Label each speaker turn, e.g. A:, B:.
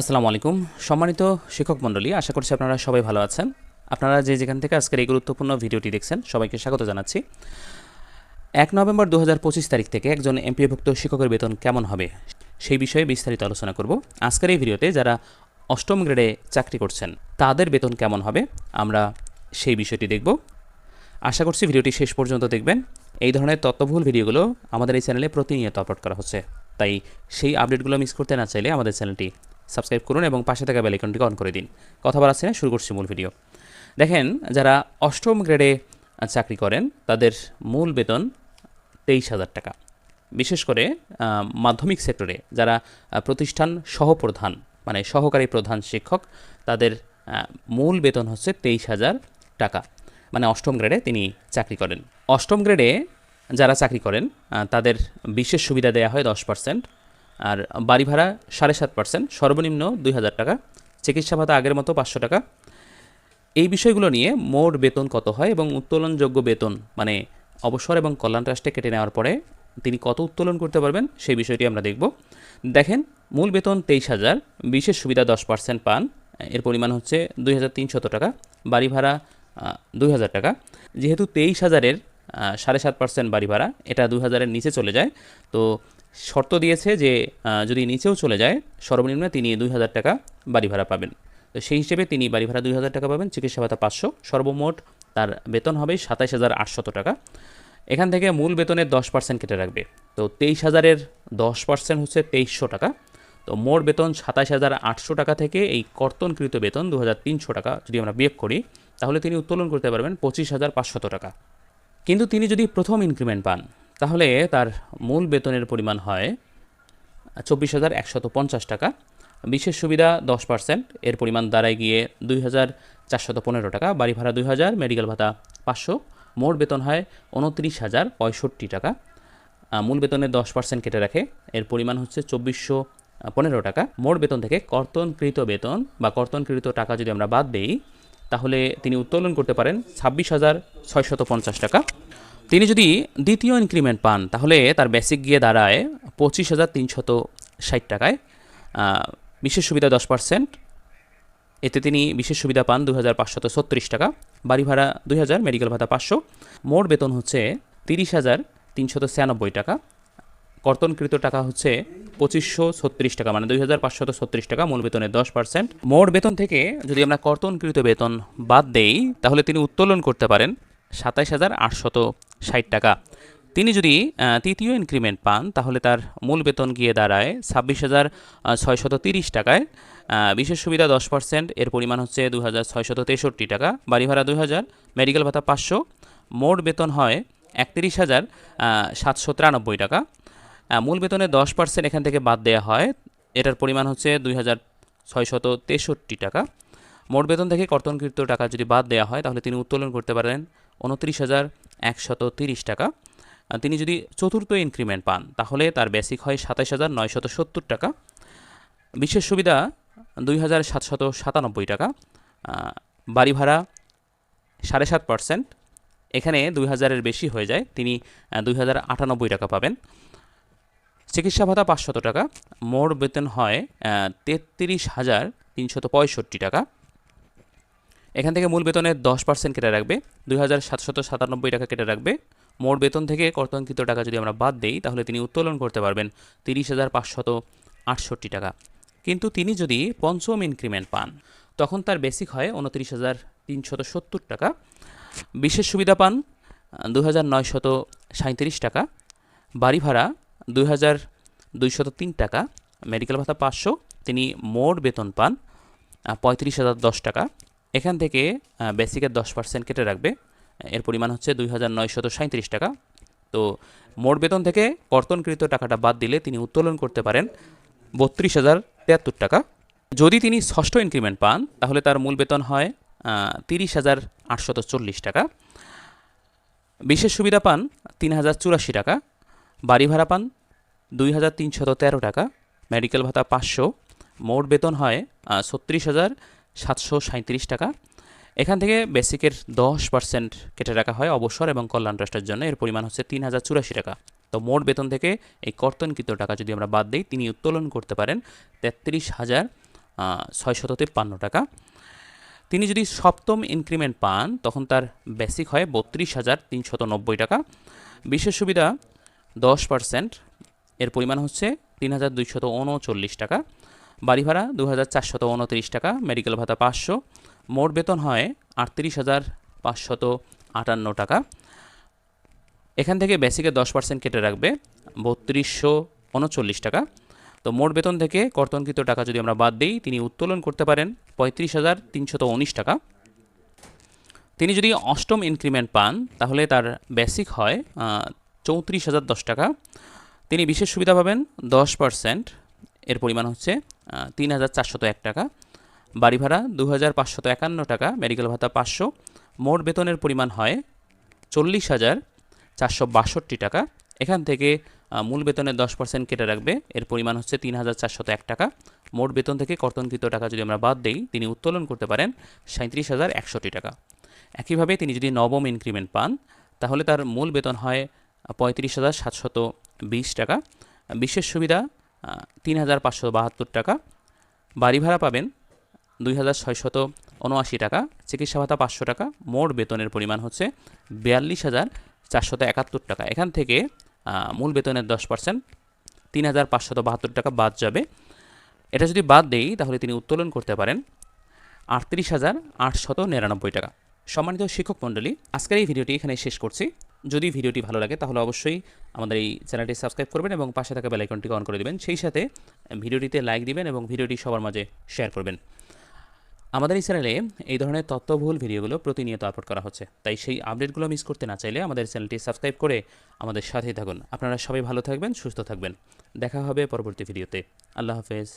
A: আসসালামু আলাইকুম। সম্মানিত শিক্ষক মণ্ডলী, আশা করছি আপনারা সবাই ভালো আছেন। আপনারা যে যেখান থেকে আজকের এই গুরুত্বপূর্ণ ভিডিওটি দেখছেন, সবাইকে স্বাগত জানাচ্ছি। এক নভেম্বর দু হাজার পঁচিশ তারিখ থেকে একজন এমপিওভুক্ত শিক্ষকের বেতন কেমন হবে, সেই বিষয়ে বিস্তারিত আলোচনা করব। আজকের এই ভিডিওতে যারা অষ্টম গ্রেডে চাকরি করছেন, তাদের বেতন কেমন হবে, আমরা সেই বিষয়টি দেখব। আশা করছি ভিডিওটি শেষ পর্যন্ত দেখবেন। এই ধরনের তত্ত্ববহুল ভিডিওগুলো আমাদের এই চ্যানেলে প্রতিনিয়ত আপলোড করা হচ্ছে। তাই সেই আপডেটগুলো মিস করতে না চাইলে আমাদের চ্যানেলটি সাবস্ক্রাইব করুন এবং পাশে থাকা বেলাইকনটিকে অন করে দিন। কথা বলার না শুরু করছি মূল ভিডিও দেখেন, যারা অষ্টম গ্রেডে চাকরি করেন, তাদের মূল বেতন তেইশ হাজার টাকা। বিশেষ করে মাধ্যমিক সেক্টরে যারা প্রতিষ্ঠান সহপ্রধান মানে সহকারী প্রধান শিক্ষক, তাদের মূল বেতন হচ্ছে তেইশ হাজার টাকা। মানে অষ্টম গ্রেডে তিনি চাকরি করেন। অষ্টম গ্রেডে যারা চাকরি করেন তাদের বিশেষ সুবিধা দেওয়া হয় দশ পার্সেন্ট আর বাড়ি ভাড়া সাড়ে সাত পার্সেন্ট, সর্বনিম্ন দুই হাজার টাকা, চিকিৎসা ভাতা আগের মতো পাঁচশো টাকা। এই বিষয়গুলো নিয়ে মোট বেতন কত হয় এবং উত্তোলনযোগ্য বেতন মানে অবসর এবং কল্যাণ ট্রাস্টে কেটে নেওয়ার পরে তিনি কত উত্তোলন করতে পারবেন, সেই বিষয়টি আমরা দেখব। দেখেন, মূল বেতন তেইশ হাজার, বিশেষ সুবিধা দশ পার্সেন্ট পান, এর পরিমাণ হচ্ছে দুই হাজার তিনশত টাকা, বাড়ি ভাড়া দুই হাজার টাকা। যেহেতু তেইশ হাজারের সাড়ে সাত পার্সেন্ট বাড়ি ভাড়া, এটা দুই হাজারের নিচে চলে যায়, তো শর্ত দিয়েছে যে যদি নিচেও চলে যায়, সর্বনিম্ন তিনি দুই হাজার টাকা বাড়ি ভাড়া পাবেন। তো সেই হিসেবে তিনি বাড়ি ভাড়া দুই হাজার টাকা পাবেন, চিকিৎসা ভাতা পাঁচশো। সর্বমোট তার বেতন হবে সাতাইশ হাজার আটশত টাকা। এখান থেকে মূল বেতনের দশ পার্সেন্ট কেটে রাখবে। তো তেইশ হাজারের দশ পার্সেন্ট হচ্ছে তেইশশো টাকা। তো মোট বেতন সাতাশ হাজার আটশো টাকা থেকে এই কর্তনকৃত বেতন দু হাজার তিনশো টাকা যদি আমরা বিয়োগ করি, তাহলে তিনি উত্তোলন করতে পারবেন পঁচিশ হাজার পাঁচশত টাকা। কিন্তু তিনি যদি প্রথম ইনক্রিমেন্ট পান তাহলে তার মূল বেতনের পরিমাণ হয় চব্বিশ হাজার একশত পঞ্চাশ টাকা। বিশেষ সুবিধা দশ পার্সেন্ট। এর পরিমাণ দাঁড়ায় গিয়ে দুই হাজার চারশত পনেরো টাকা। বাড়ি ভাড়া দুই হাজার, মেডিকেল ভাতা পাঁচশো। মোট বেতন হয় উনত্রিশ হাজার পঁয়ষট্টি টাকা। মূল বেতনের দশ পার্সেন্ট কেটে রাখে। এর পরিমাণ হচ্ছে চব্বিশশো পনেরো টাকা। মোট বেতন থেকে কর্তনকৃত বেতন বা কর্তনকৃত টাকা যদি আমরা বাদ দেই, তাহলে তিনি উত্তোলন করতে পারেন ছাব্বিশ হাজার ছয়শত পঞ্চাশ টাকা। তিনি যদি দ্বিতীয় ইনক্রিমেন্ট পান, তাহলে তার বেসিক গিয়ে দাঁড়ায় পঁচিশ হাজার তিনশত ষাট টাকায়। বিশেষ সুবিধা দশ পার্সেন্ট। এতে তিনি বিশেষ সুবিধা পান দু হাজার পাঁচশত ছত্রিশ টাকা। বাড়ি ভাড়া দুই হাজার, মেডিকেল ভাতা পাঁচশো। মোট বেতন হচ্ছে তিরিশ হাজার তিনশত ছিয়ানব্বই টাকা। কর্তনকৃত টাকা হচ্ছে পঁচিশশো ছত্রিশ টাকা মানে দুই হাজার পাঁচশত ছত্রিশ টাকা, মূল বেতনের দশ পার্সেন্ট। মোট বেতন থেকে যদি আমরা কর্তনকৃত বেতন বাদ দেই, তাহলে তিনি উত্তোলন করতে পারেন সাতাইশ হাজার আটশত ষাট টাকা। তিনি যদি তৃতীয় ইনক্রিমেন্ট পান, তাহলে তার মূল বেতন গিয়ে দাঁড়ায় ছাব্বিশ হাজার ছয়শত তিরিশ টাকায়। বিশেষ সুবিধা দশ পার্সেন্ট, এর পরিমাণ হচ্ছে দু হাজার ছয়শত তেষট্টি টাকা। বাড়ি ভাড়া দুই হাজার, মেডিকেল ভাতা পাঁচশো, মোট বেতন হয় একত্রিশ হাজার সাতশো তিরানব্বই টাকা। মূল বেতনের দশ পার্সেন্ট এখান থেকে বাদ দেওয়া হয়, এটার পরিমাণ হচ্ছে দুই হাজার ছয়শত তেষট্টি টাকা। মোট বেতন থেকে কর্তনকৃত টাকা যদি বাদ দেওয়া হয়, তাহলে তিনি উত্তোলন করতে পারেন উনত্রিশ হাজার একশত তিরিশ টাকা। তিনি যদি চতুর্থ ইনক্রিমেন্ট পান, তাহলে তার বেসিক হয় সাতাশ হাজার নয়শত সত্তর টাকা। বিশেষ সুবিধা, দুই হাজার সাতশত সাতানব্বই টাকা। বাড়ি ভাড়া সাড়ে সাত পার্সেন্ট এখানে দুই হাজারের বেশি হয়ে যায়, তিনি দুই হাজার আটানব্বই টাকা পাবেন। চিকিৎসা ভাতা পাঁচশত টাকা। মোট বেতন হয় তেত্রিশ হাজার তিনশত পঁয়ষট্টি টাকা। এখান থেকে মূল বেতনের দশ পার্সেন্ট কেটে রাখবে, দুই হাজার সাতশত সাতানব্বই টাকা কেটে রাখবে। মোট বেতন থেকে কর্তনকৃত টাকা যদি আমরা বাদ দিই, তাহলে তিনি উত্তোলন করতে পারবেন তিরিশ হাজার পাঁচশত আটষট্টি টাকা। কিন্তু তিনি যদি পঞ্চম ইনক্রিমেন্ট পান, তখন তার বেসিক হয় উনত্রিশ হাজার তিনশত সত্তর টাকা। বিশেষ সুবিধা পান দু হাজার নয়শত টাকা। বাড়ি ভাড়া, দুই হাজার দুইশত তিন টাকা। মেডিকেল ভাতা পাঁচশো। তিনি মোট বেতন পান, পঁয়ত্রিশ হাজার দশ টাকা। এখান থেকে বেসিকের দশ পার্সেন্ট কেটে রাখবে। এর পরিমাণ হচ্ছে দুই হাজার নয়শত টাকা। তো মোট বেতন থেকে কর্তনকৃত টাকাটা বাদ দিলে তিনি উত্তোলন করতে পারেন বত্রিশ হাজার টাকা। যদি তিনি ষষ্ঠ ইনক্রিমেন্ট পান, তাহলে তার মূল বেতন হয় তিরিশ হাজার আটশত চল্লিশ টাকা। বিশেষ সুবিধা পান তিন হাজার চুরাশি টাকা। বাড়ি ভাড়া পান দুই হাজার তিনশত তেরো টাকা। মেডিকেল ভাতা পাঁচশো। মোট বেতন হয় ছত্রিশ হাজার সাতশো সাঁত্রিশ টাকা। এখান থেকে বেসিকের দশ পার্সেন্ট কেটে রাখা হয় অবসর এবং কল্যাণ ট্রাস্টের জন্য। এর পরিমাণ হচ্ছে তিন হাজার চুরাশি টাকা। তো মোট বেতন থেকে এই কর্তনকৃত টাকা যদি আমরা বাদ দিই, তিনি উত্তোলন করতে পারেন তেত্রিশ হাজার ছয়শত তেপ্পান্ন টাকা। তিনি যদি সপ্তম ইনক্রিমেন্ট পান, তখন তার বেসিক হয় বত্রিশ হাজার তিনশত নব্বই টাকা। বিশেষ সুবিধা, দশ পার্সেন্ট। এর পরিমাণ হচ্ছে তিন হাজার দুইশত উনচল্লিশ টাকা। বাড়ি ভাড়া দু হাজার চারশত উনত্রিশ টাকা মেডিকেল ভাতা পাঁচশো, মোট বেতন হয় আটত্রিশ হাজার পাঁচশত আটান্ন টাকা। এখান থেকে বেসিকে দশ পার্সেন্ট কেটে রাখবে, বত্রিশশো উনচল্লিশ টাকা। তো মোট বেতন থেকে কর্তনকৃত টাকা যদি আমরা বাদ দিই, তিনি উত্তোলন করতে পারেন পঁয়ত্রিশ হাজার তিনশত উনিশ টাকা। তিনি যদি অষ্টম ইনক্রিমেন্ট পান, তাহলে তার বেসিক হয় চৌত্রিশ হাজার দশ টাকা। তিনি বিশেষ সুবিধা পাবেন দশ পার্সেন্ট, এর পরিমাণ হচ্ছে তিন হাজার চারশত এক টাকা, বাড়ি ভাড়া দু হাজার পাঁচশত একান্ন টাকা মেডিকেল ভাতা পাঁচশো, মোট বেতনের পরিমাণ হয় চল্লিশ হাজার চারশো বাষট্টি টাকা। এখান থেকে মূল বেতনের দশ পার্সেন্ট কেটে রাখবে, এর পরিমাণ হচ্ছে তিন হাজার চারশত এক টাকা। মোট বেতন থেকে কর্তনকৃত টাকা যদি আমরা বাদ দিই, তিনি উত্তোলন করতে পারেন সাঁত্রিশ হাজার একষট্টি টাকা। একইভাবে তিনি যদি নবম ইনক্রিমেন্ট পান, তাহলে তার মূল বেতন হয় পঁয়ত্রিশ হাজার সাতশত বিশ টাকা। বিশেষ সুবিধা তিন হাজার পাঁচশো বাহাত্তর টাকা। বাড়ি ভাড়া পাবেন দুই হাজার ছয়শত উনআশি টাকা। চিকিৎসা ভাতা পাঁচশো টাকা। মোট বেতনের পরিমাণ হচ্ছে বিয়াল্লিশ হাজার চারশত একাত্তর টাকা। এখান থেকে মূল বেতনের দশ পার্সেন্ট, তিন হাজার পাঁচশত বাহাত্তর টাকা বাদ যাবে। এটা যদি বাদ দেই, তাহলে তিনি উত্তোলন করতে পারেন আটত্রিশ হাজার আটশত নিরানব্বই টাকা। সম্মানিত শিক্ষক মণ্ডলী, আজকের এই ভিডিওটি এখানে শেষ করছি। যদি ভিডিওটি ভালো লাগে, তাহলে অবশ্যই আমাদের এই চ্যানেলটি সাবস্ক্রাইব করবেন এবং পাশে থাকা বেলাইকনটিকে অন করে দেবেন। সেই সাথে ভিডিওটিতে লাইক দিবেন এবং ভিডিওটি সবার মাঝে শেয়ার করবেন। আমাদের এই চ্যানেলে এই ধরনের তথ্যবহুল ভিডিওগুলো প্রতিনিয়ত আপলোড করা হচ্ছে। তাই সেই আপডেটগুলো মিস করতে না চাইলে আমাদের চ্যানেলটি সাবস্ক্রাইব করে আমাদের সাথেই থাকুন। আপনারা সবাই ভালো থাকবেন, সুস্থ থাকবেন। দেখা হবে পরবর্তী ভিডিওতে। আল্লাহ হাফেজ।